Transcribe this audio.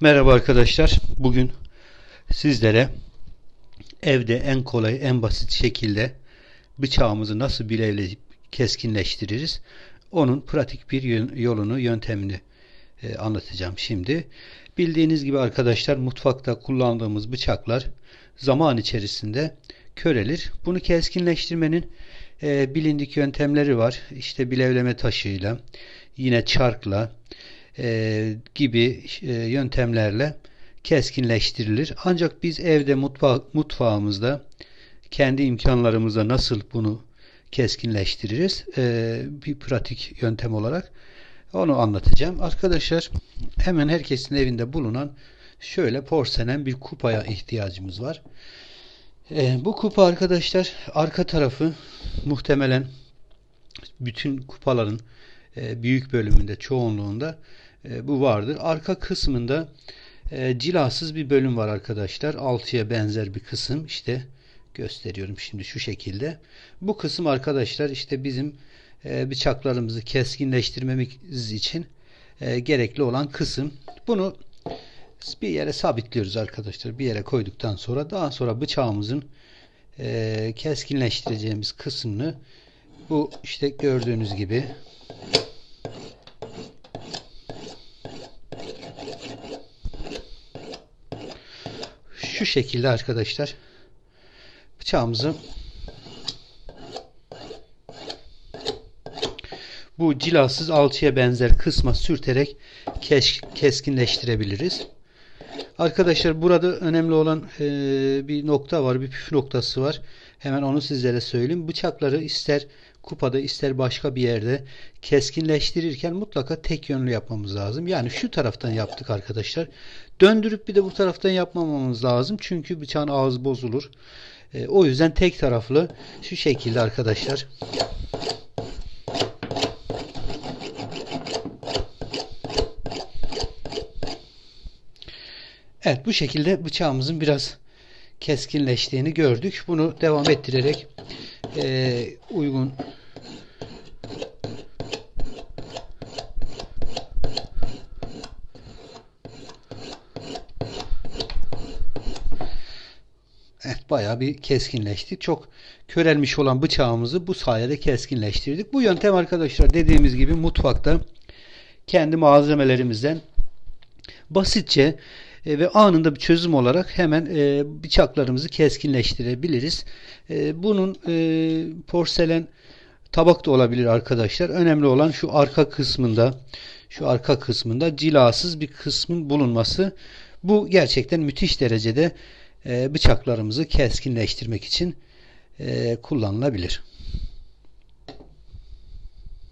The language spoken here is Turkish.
Merhaba arkadaşlar. Bugün sizlere evde en kolay, en basit şekilde bıçağımızı nasıl bilevleyip keskinleştiririz? Onun pratik bir yolunu, yöntemini e, anlatacağım şimdi. Bildiğiniz gibi arkadaşlar mutfakta kullandığımız bıçaklar zaman içerisinde körelir. Bunu keskinleştirmenin e, bilindik yöntemleri var. İşte bilevleme taşıyla, yine çarkla, e, gibi e, yöntemlerle keskinleştirilir. Ancak biz evde mutfa mutfağımızda kendi imkanlarımızla nasıl bunu keskinleştiririz? E, bir pratik yöntem olarak onu anlatacağım. Arkadaşlar hemen herkesin evinde bulunan şöyle porselen bir kupaya ihtiyacımız var. E, bu kupa arkadaşlar arka tarafı muhtemelen bütün kupaların e, büyük bölümünde çoğunluğunda e, bu vardır. Arka kısmında e, cilasız bir bölüm var arkadaşlar. Altıya benzer bir kısım. İşte gösteriyorum şimdi şu şekilde. Bu kısım arkadaşlar işte bizim e, bıçaklarımızı keskinleştirmemiz için e, gerekli olan kısım. Bunu bir yere sabitliyoruz arkadaşlar. Bir yere koyduktan sonra daha sonra bıçağımızın e, keskinleştireceğimiz kısmını bu işte gördüğünüz gibi şu şekilde arkadaşlar bıçağımızı bu cilasız alçıya benzer kısma sürterek kes, keskinleştirebiliriz. Arkadaşlar burada önemli olan e, bir nokta var, bir püf noktası var. Hemen onu sizlere söyleyeyim. Bıçakları ister kupada ister başka bir yerde keskinleştirirken mutlaka tek yönlü yapmamız lazım. Yani şu taraftan yaptık arkadaşlar. Döndürüp bir de bu taraftan yapmamamız lazım. Çünkü bıçağın ağzı bozulur. E, o yüzden tek taraflı şu şekilde arkadaşlar. Evet bu şekilde bıçağımızın biraz keskinleştiğini gördük. Bunu devam ettirerek e, uygun Evet bayağı bir keskinleşti. Çok körelmiş olan bıçağımızı bu sayede keskinleştirdik. Bu yöntem arkadaşlar dediğimiz gibi mutfakta kendi malzemelerimizden basitçe e, ve anında bir çözüm olarak hemen e, bıçaklarımızı keskinleştirebiliriz. E, bunun porselen tabak da olabilir arkadaşlar. Önemli olan şu arka kısmında şu arka kısmında cilasız bir kısmın bulunması. Bu gerçekten müthiş derecede bıçaklarımızı keskinleştirmek için kullanılabilir.